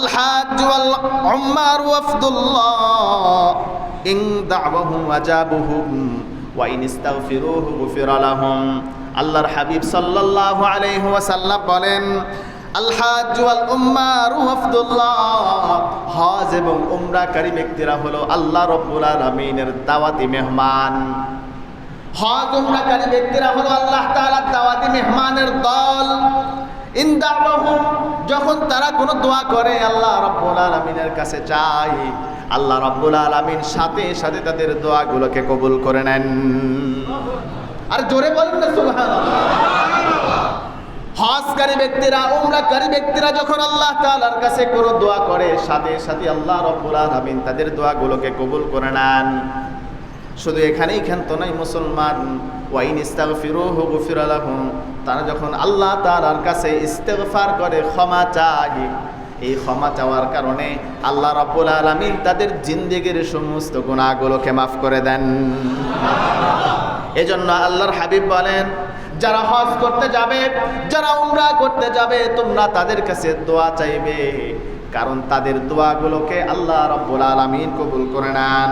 الحاج والعمار وفد الله إن دعوهم أجابهم وإن استغفروه غفر لهم আল্লাহর হাবিব সাল্লাল্লাহু আলাইহি ওয়াসাল্লাম বলেন আলহাজ ওয়াল উম্মার ওয়াফদুল্লাহ হজ এবং উমরাকারী ব্যক্তিরা হলো আল্লাহ রাব্বুল আলামিনের দাওয়াতি মেহমান হজ উমরাকারী ব্যক্তিরা হলো আল্লাহ তাআলার দাওয়াতি মেহমানের দল ইন্দাবাহুম যখন তারা কোনো দোয়া করে, আল্লাহ রাব্বুল আলামিনের কাছে চায় আল্লাহ রাব্বুল আলামিন সাথে সাথে তাদের দোয়াগুলোকে কবুল করে নেন। আর জোরে বলেন না, সুবহানাল্লাহ। হজকারী ব্যক্তিরা, উমরাকারী ব্যক্তিরা যখন আল্লাহ তাআলার কাছে কোনো দোয়া করে, সাথে সাথে আল্লাহ রাব্বুল আলামিন তাদের দোয়াগুলোকে কবুল করে নেন। শুধু এখানেই ক্ষান্ত নাই মুসলমান ওয়াইন ইস্তাক ইস্তাগফিরুহু গুফিরা লাহুম। তারা যখন আল্লাহ তাআলার কাছে ইস্তেগফার করে, ক্ষমা চায়। এই ক্ষমা চাওয়ার কারণে আল্লাহ রাব্বুল আলামিন তাদের জিন্দেগির সমস্ত গুণাগুলোকে মাফ করে দেন। এজন্য আল্লাহর হাবিব বলেন, যারা হজ করতে যাবে, যারা উমরা করতে যাবে, তোমরা তাদের কাছে দোয়া চাইবে। কারণ তাদের দোয়াগুলোকে আল্লাহ রাব্বুল আলামিন কবুল করে নেন।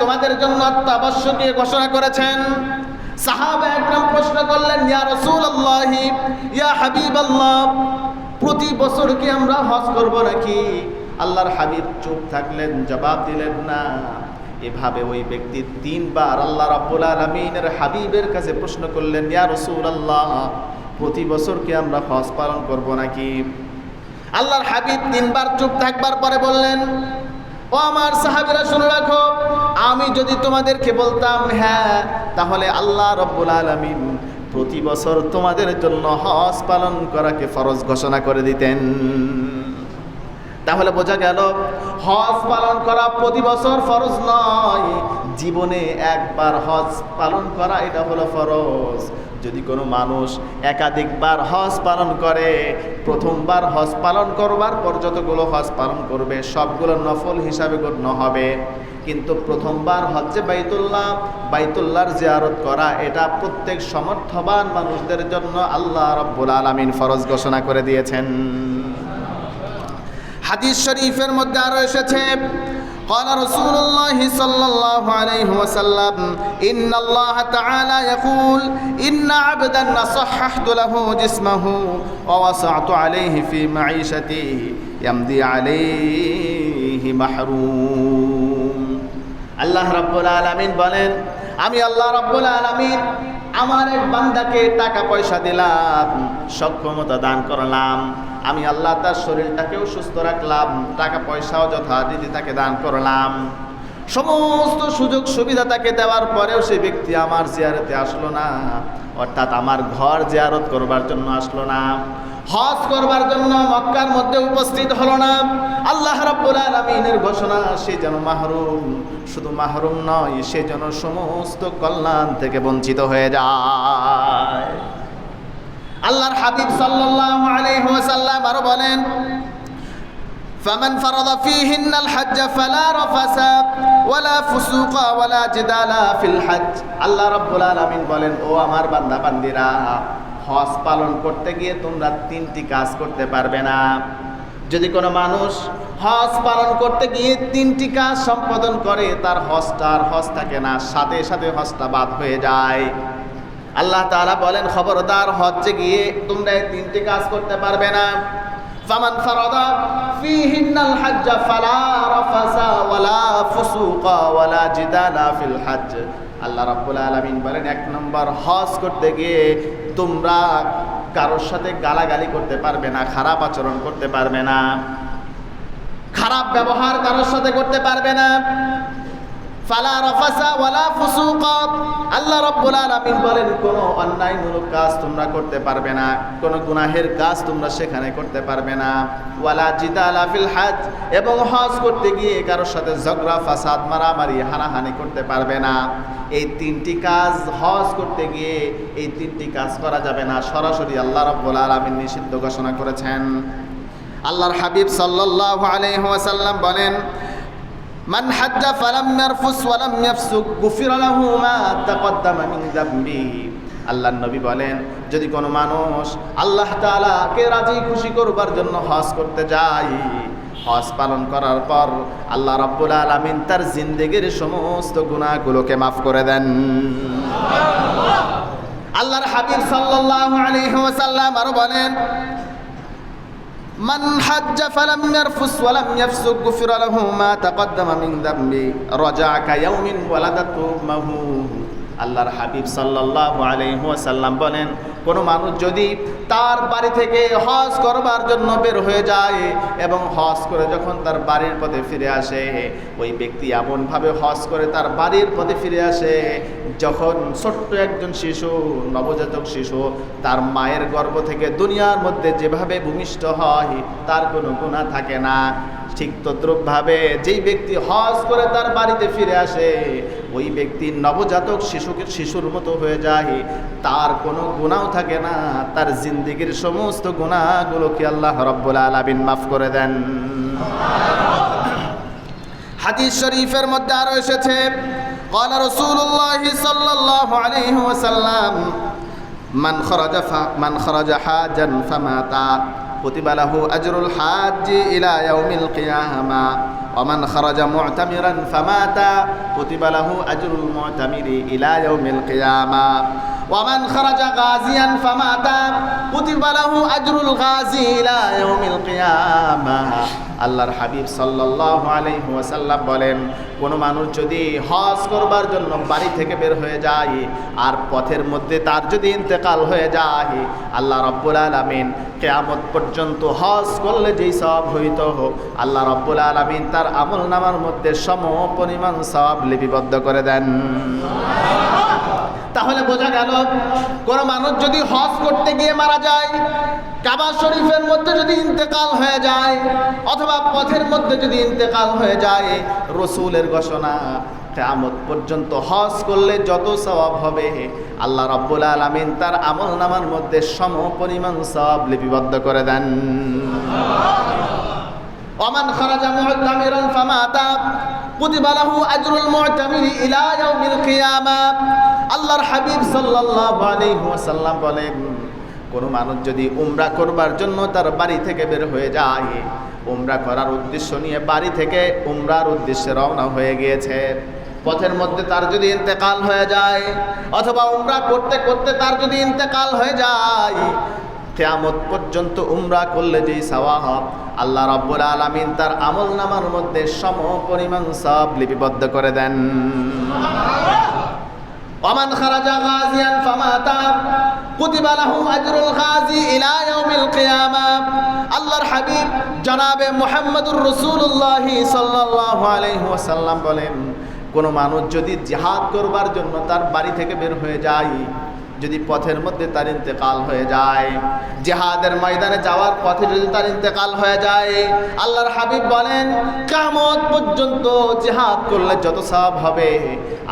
তোমাদের জন্য অত্যাবশ্যকীয় ঘোষণা করেছেন। সাহাবা একদম প্রশ্ন করলেন, ইয়া রাসূলুল্লাহ, ইয়া হাবিবাল্লাহ, প্রতি বছর কি আমরা হজ করব নাকি? আল্লাহর হাবিব চুপ থাকলেন, জবাব দিলেন, না। এভাবে ওই ব্যক্তি তিনবার আল্লাহ রাব্বুল আলামিনের হাবিবের কাছে প্রশ্ন করলেন, ইয়া রাসূলুল্লাহ, প্রতি বছর কি আমরা হজ পালন করব নাকি? আল্লাহর হাবিব তিনবার চুপ থাকবার পরে বললেন, ও আমার সাহাবিরা, শুনে রাখো আমি যদি তোমাদেরকে বলতাম হ্যাঁ তাহলে আল্লাহ রব্বুল আলমিন প্রতি বছর তোমাদের জন্য হজ পালন করাকে ফরজ ঘোষণা করে দিতেন। তাহলে বোঝা গেল, হজ পালন করা প্রতি বছর ফরজ নয় জীবনে একবার হজ পালন করা, এটা হলো ফরজ। যদি কোনো মানুষ একাধিকবার হজ পালন করে, প্রথমবার হজ পালন করবার পর যতগুলো হজ পালন করবে, সবগুলো নফল হিসাবে গণ্য হবে। কিন্তু প্রথমবার হজ্জে বাইতুল্লাহ, বাইতুল্লাহর জিয়ারত করা, এটা প্রত্যেক সমর্থবান মানুষদের জন্য আল্লাহ রব্বুল আলমিন ফরজ ঘোষণা করে দিয়েছেন। হাদিস শরীফের মধ্যে আরও এসেছে قال رسول الله صلى الله عليه وسلم إن الله تعالى يقول إن عبدا صححت له جسمه ووسعت عليه في معيشته يمضي عليه محروم আল্লাহ রাব্বুল আলামিন বলেন আমি আল্লাহ রাব্বুল আলামিন আমার এক বান্দাকে টাকা পয়সা দিলাম সক্ষমতা দান করলাম আমি আল্লাহ তার শরীরটাকেও সুস্থ রাখলাম, টাকা পয়সাও যথারীতি তাকে দান করলাম। সমস্ত সুযোগ সুবিধা তাকে দেওয়ার পরেও সেই ব্যক্তি আমার জিয়ারতে আসলো না। অর্থাৎ আমার ঘর জিয়ারত করবার জন্য আসলো না। হজ করবার জন্য মক্কার মধ্যে উপস্থিত হলো না। আল্লাহ রাব্বুল আলামিনের ঘোষণা, সে যেন মাহরুম। শুধু মাহরুম নয়, সে যেন সমস্ত কল্যাণ থেকে বঞ্চিত হয়ে যায়। আল্লাহর হাবিব সাল্লাল্লাহু আলাইহি ওয়াসাল্লাম আরো বলেন فمن فرض فيهن الحج فلا رفث ولا فسوق ولا جدال في الحج আল্লাহ রাব্বুল আলামিন বলেন ও আমার বান্দা বান্দিরা হজ পালন করতে গিয়ে তোমরা তিনটি কাজ করতে পারবে না যদি কোনো মানুষ হজ পালন করতে গিয়ে তিনটি কাজ সম্পাদন করে তার হজটা আর হজ থাকে না সাথে সাথে হজটা বাদ হয়ে যায় আল্লাহ তাআলা বলেন, খবরদার হজ্জে গিয়ে তোমরা এই তিনটি কাজ করতে পারবে না। হাজ্জ ফালা আল্লাহ বলেন, এক নম্বর হজ করতে গিয়ে তোমরা কারোর সাথে গালাগালি করতে পারবে না, খারাপ আচরণ করতে পারবে না। খারাপ ব্যবহার কারোর সাথে করতে পারবে না। ফালা রাফাসা ওয়ালা ফুসুকা আল্লাহ রাব্বুল আলামিন বলেন, কোনো অন্যায়মূলক কাজ তোমরা করতে পারবে না, কোনো গুনাহের কাজ তোমরা সেখানে করতে পারবে না। ওয়ালা জিদালা ফিল হজ, এবং হজ করতে গিয়ে কারোর সাথে ঝগড়া, ফাসাদ, মারামারি, হানাহানি করতে পারবে না। এই তিনটি কাজ, হজ করতে গিয়ে এই তিনটি কাজ করা যাবে না। সরাসরি আল্লাহ রাব্বুল আলামিন নিষিদ্ধ ঘোষণা করেছেন। আল্লাহর হাবিব সাল্লাল্লাহু আলাইহি ওয়াসাল্লাম বলেন মান হাজ্জা ফালাম ইয়ারফুস ওয়ালাম ইয়াফসুক, গুফিরা লাহু মা তাকদ্দামা মিন যামবিহি আল্লাহর নবী বলেন, যদি কোনো মানুষ আল্লাহ তাআলাকে রাজি খুশি করবার জন্য হজ করতে যায়, হজ পালন করার পর আল্লাহ রাব্বুল আলামিন তার জিন্দেগির সমস্ত গুনাহগুলোকে মাফ করে দেন। আল্লাহর হাবিব সাল্লাল্লাহু আলাইহি ওয়াসাল্লাম আরও বলেন من حج فلم يرفس ولم يفسق غفر له ما تقدم من ذنبه رجع كيوم ولدته امه আল্লাহর হাবিব সাল্লাল্লাহু আলাইহি ওয়াসাল্লাম বলেন কোনো মানুষ যদি তার বাড়ি থেকে হজ করবার জন্য বের হয়ে যায় এবং হজ করে যখন তার বাড়ির পথে ফিরে আসে, ওই ব্যক্তি এমনভাবে হজ করে তার বাড়ির পথে ফিরে আসে, যখন ছোট্ট একজন শিশু, নবজাতক শিশু, তার মায়ের গর্ভ থেকে দুনিয়ার মধ্যে যেভাবে ভূমিষ্ঠ হয়, তার কোনো গুণা থাকে না। ঠিক তদ্রুপভাবে যেই ব্যক্তি হজ করে তার বাড়িতে ফিরে আসে ওই ব্যক্তি নবজাতক শিশুকে শিশুর মতো হয়ে যায় তার কোনো গুণাও থাকে না তার জিন্দিগির সমস্ত গুণাগুলোকে আল্লাহ রব্বুল আলামিন মাফ করে দেন হাদিস শরীফের মধ্যে আরো এসেছে قال رسول الله صلى الله عليه وسلم من خرج ف... من خرج حاجا فمات كتب له أجر الحاج إلى يوم القيامة. ومن خرج معتمرا فمات كتب له أجر المعتمر إلى يوم القيامة. ওয়ামান খারাজা গাজিয়ান ফামাতা, কুতিবালাহু আজরুল গাজি ইলা ইয়াউমিল কিয়ামাহ আল্লাহর হাবিব সাল্লাল্লাহু আলাইহি ওয়াসাল্লাম বলেন, কোন মানুষ যদি হজ করবার জন্য বাড়ি থেকে বের হয়ে যায় আর পথের মধ্যে তার যদি ইন্তেকাল হয়ে যায়, আল্লাহ রব্বুল আলামিন কেয়ামত পর্যন্ত হজ করলে যেই সব হইত হোক, আল্লাহ রব্বুল আলামিন তার আমল নামার মধ্যে সম পরিমাণ সব লিপিবদ্ধ করে দেন। তাহলে বোঝা গেল কোনো মানুষ যদি হজ করতে গিয়ে মারা যায়, কাবা শরীফের মধ্যে যদি ইন্তেকাল হয়ে যায়, অথবা পথের মধ্যে যদি ইন্তেকাল হয়ে যায়, রসুলের ঘোষণা, কেয়ামত পর্যন্ত হজ করলে যত সওয়াব হবে, আল্লাহ রাব্বুল আলামিন তার আমল নামার মধ্যে সম পরিমাণ সব লিপিবদ্ধ করে দেন। ওমান খারাজা মুতামিরান ফামাতা, কুতিবা লাহু আজরুল মুতামিরি ইলা ইয়াউমিল কিয়ামা। আল্লাহর হাবিব সাল্লাল্লাহু বলেন, কোন মানুষ যদি উমরা করবার জন্য তার বাড়ি থেকে বের হয়ে যায়, উমরা করার উদ্দেশ্য নিয়ে বাড়ি থেকে উমরার উদ্দেশ্যে রওনা হয়ে গিয়েছে। পথের মধ্যে তার যদি ইন্তেকাল হয়ে যায়, অথবা উমরা করতে করতে তার যদি ইন্তেকাল হয়ে যায়, কেয়ামত পর্যন্ত উমরা করলে যেই সওয়াব, আল্লাহ রাব্বুল আলামিন তার আমল নামার মধ্যে সম পরিমাণ সব লিপিবদ্ধ করে দেন। ওমান খারাজা গাজিয়ান ফামাতা, কুতিবা লাহু আজরুল গাজি ইলা ইয়াউমিল কিয়ামা। আল্লাহর হাবিব জনাবে মোহাম্মদুর রাসূলুল্লাহ সাল্লাল্লাহু আলাইহি ওয়াসাল্লাম বলেন, কোন মানুষ যদি জিহাদ করবার জন্য তার বাড়ি থেকে বের হয়ে যায় যদি পথের মধ্যে তার ইন্তেকাল হয়ে যায়। জেহাদের ময়দানে যাওয়ার পথে যদি তার ইন্তেকাল হয়ে যায়, আল্লাহর হাবিব বলেন কামত পর্যন্ত জেহাদ করলে যত সব হবে।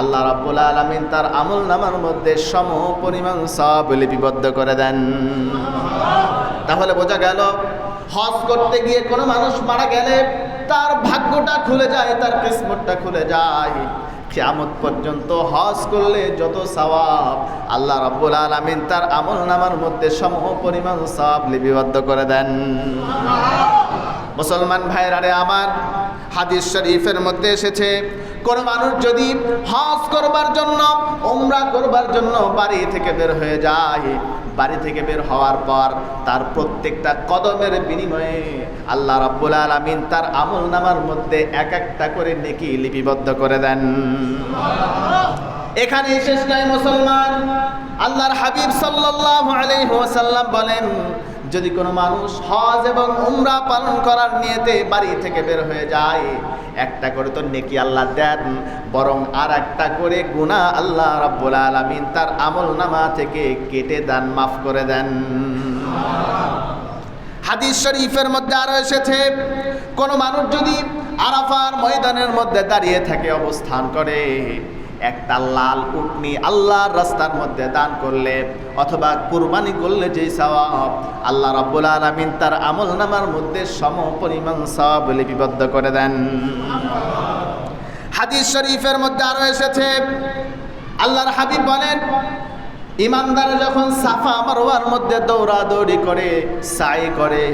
আল্লাহ রাব্বুল আলামিন তার আমল নামার মধ্যে সম পরিমাণ সব লিপিবদ্ধ করে দেন। তাহলে বোঝা গেল, হজ করতে গিয়ে কোনো মানুষ মারা গেলে তার ভাগ্যটা খুলে যায়, তার কিসমতটা খুলে যায়। কিয়ামত পর্যন্ত হজ করলে যত সওয়াব আল্লাহ রাব্বুল আলামিন তার আমল নামার মধ্যে সম পরিমাণ সওয়াব লিপিবদ্ধ করে দেন। মুসলমান ভাইরারে আমার হাদিস শরীফের মধ্যে এসেছে কোন মানুষ যদি হজ করবার জন্য ওমরা করবার জন্য বাড়ি থেকে বের হয়ে যায়। বাড়ি থেকে বের হওয়ার পর তার প্রত্যেকটা কদমের বিনিময়ে আল্লাহ রাব্বুল আলামিন তার আমল নামার মধ্যে এক একটা করে নেকি লিপিবদ্ধ করে দেন। এখানে শেষ নয় মুসলমান। আল্লাহর হাবিব সাল্লাল্লাহু আলাইহি ওয়াসাল্লাম বলেন যদি কোনো মানুষ হজ এবং উমরা পালন করার নিয়েতে বাড়ি থেকে বের হয়ে যায়, একটা করে তো নেকি আল্লাহ দেন, বরং আর একটা করে গুণা আল্লাহ রাব্বুল আলামিন তার আমল নামা থেকে কেটে দেন মাফ করে দেন। হাদিস শরীফের মধ্যে আরও এসেছে, কোন মানুষ যদি আরাফার ময়দানের মধ্যে দাঁড়িয়ে থাকে অবস্থান করে একটা লাল উটনি আল্লাহর রাস্তার মধ্যে দান করলে অথবা কুরবানি করলে যেই সওয়াব আল্লাহ রাব্বুল আলামিন তার আমল নামার মধ্যে সম পরিমাণ সওয়াব লিপিবদ্ধ করে দেন। হাদিস শরীফের মধ্যে আরও এসেছে, আল্লাহর হাবিব বলেন, ইমানদার যখন সাফা মারওয়ার মধ্যে দৌড়াদৌড়ি করে, সাই করে,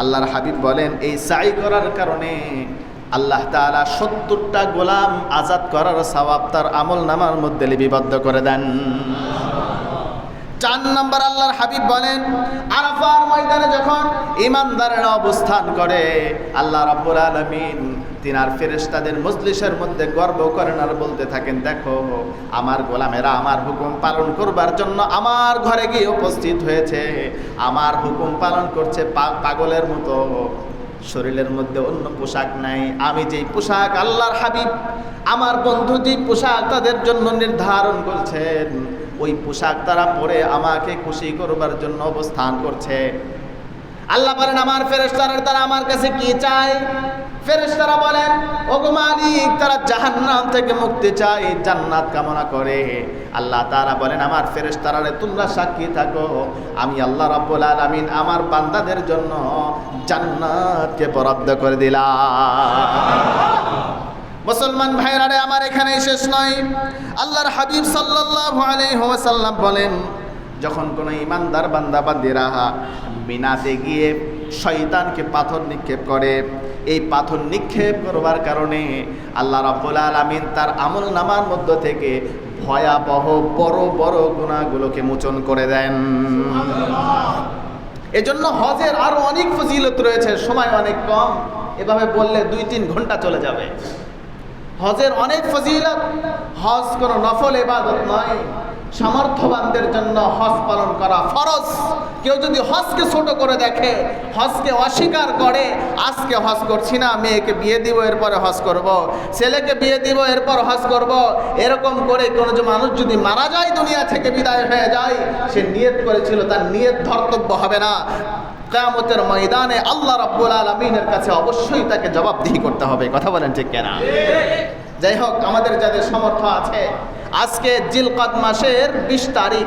আল্লাহর হাবিব বলেন, এই সাই করার কারণে আল্লাহ তাআলা সত্তরটা গোলাম আজাদ করার সওয়াব তার আমল নামার মধ্যে লিপিবদ্ধ করে দেন। চার নম্বর আল্লাহর হাবিব বলেন, আরাফার ময়দানে যখন ইমানদারেরা অবস্থান করে, আল্লাহ রাব্বুল আলামিন তিনার ফেরেশতাদের মজলিসের মধ্যে গর্ব করেন আর বলতে থাকেন, দেখো, আমার গোলামেরা আমার হুকুম পালন করবার জন্য আমার ঘরে গিয়ে উপস্থিত হয়েছে। আমার হুকুম পালন করছে পাগলের মতো। শরীরের মধ্যে অন্য পোশাক নাই। আমি যেই পোশাক আল্লাহর হাবিব, আমার বন্ধু যেই পোশাক তাদের জন্য নির্ধারণ করছেন, ওই পোশাক তারা পরে আমাকে খুশি করবার জন্য অবস্থান করছে। আল্লাহ বলেন, আমার ফেরেশতারা, তারা আমার কাছে কি চায়? ফেরেশতারা বলেন, ওগো মালিক, তারা জাহান্নাম থেকে মুক্তি চায়, জান্নাত কামনা করে। আল্লাহ তারা বলেন, আমার ফেরেশতারারে তোমরা সাক্ষী থাকো। আমি আল্লাহ রাব্বুল আলামিন আমার বান্দাদের জন্য জান্নাতকে বরাদ্দ করে দিলাম। মুসলমান ভাইরারে আমার এখানেই শেষ নয়। আল্লাহর হাবিব সাল্লাল্লাহু আলাইহি ওয়াসাল্লাম বলেন, যখন কোনো ইমানদার বান্দা, বান্দিরা মিনাতে গিয়ে শয়তানকে পাথর নিক্ষেপ করে। এই পাথর নিক্ষেপ করবার কারণে আল্লাহ রাব্বুল আলামিন তার আমল নামার মধ্য থেকে ভয়াবহ বড় বড় গুণাগুলোকে মোচন করে দেন। এজন্য হজের আরও অনেক ফজিলত রয়েছে সময় অনেক কম। এভাবে বললে দুই তিন ঘণ্টা চলে যাবে। হজের অনেক ফজিলত হজ কোনো নফল এবাদত নয়। সামর্থ্যবানদের জন্য হজ পালন করা ফরজ কেউ যদি হজকে ছোট করে দেখে, হজকে অস্বীকার করে, আজকে হজ করছি না, মেয়েকে বিয়ে দিব, এরপরে হজ করব। ছেলেকে বিয়ে দিব, এরপর হজ করব। এরকম করে কোনো যে মানুষ যদি মারা যায়, দুনিয়া থেকে বিদায় হয়ে যায়, সে নিয়ত করেছিল, তার নিয়ত ধর্তব্য হবে না কেয়ামতের ময়দানে আল্লাহ রাব্বুল আলমিনের কাছে অবশ্যই তাকে জবাবদিহি করতে হবে কথা বলেন ঠিক কেনা যাই হোক, আমাদের যাদের সমর্থ আছে আজকে জিলকাদ মাসের বিশ তারিখ।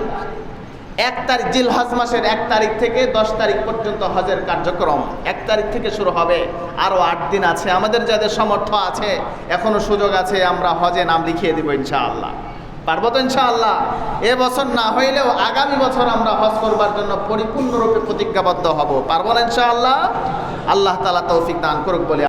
এক তারিখ, জিলহাজ মাসের এক তারিখ থেকে দশ তারিখ পর্যন্ত হজের কার্যক্রম। এক তারিখ থেকে শুরু হবে। আরও আট দিন আছে। আমাদের যাদের সমর্থ আছে এখনও সুযোগ আছে, আমরা হজে নাম লিখিয়ে দিব ইনশাআল্লাহ। পারব তো ইনশাআল্লাহ? এ বছর না হইলেও আগামী বছর আমরা হজ করবার জন্য পরিপূর্ণরূপে প্রতিজ্ঞাবদ্ধ হব। পারব না ইনশাআল্লাহ? আল্লাহ তালা তৌফিক দান করুক বলে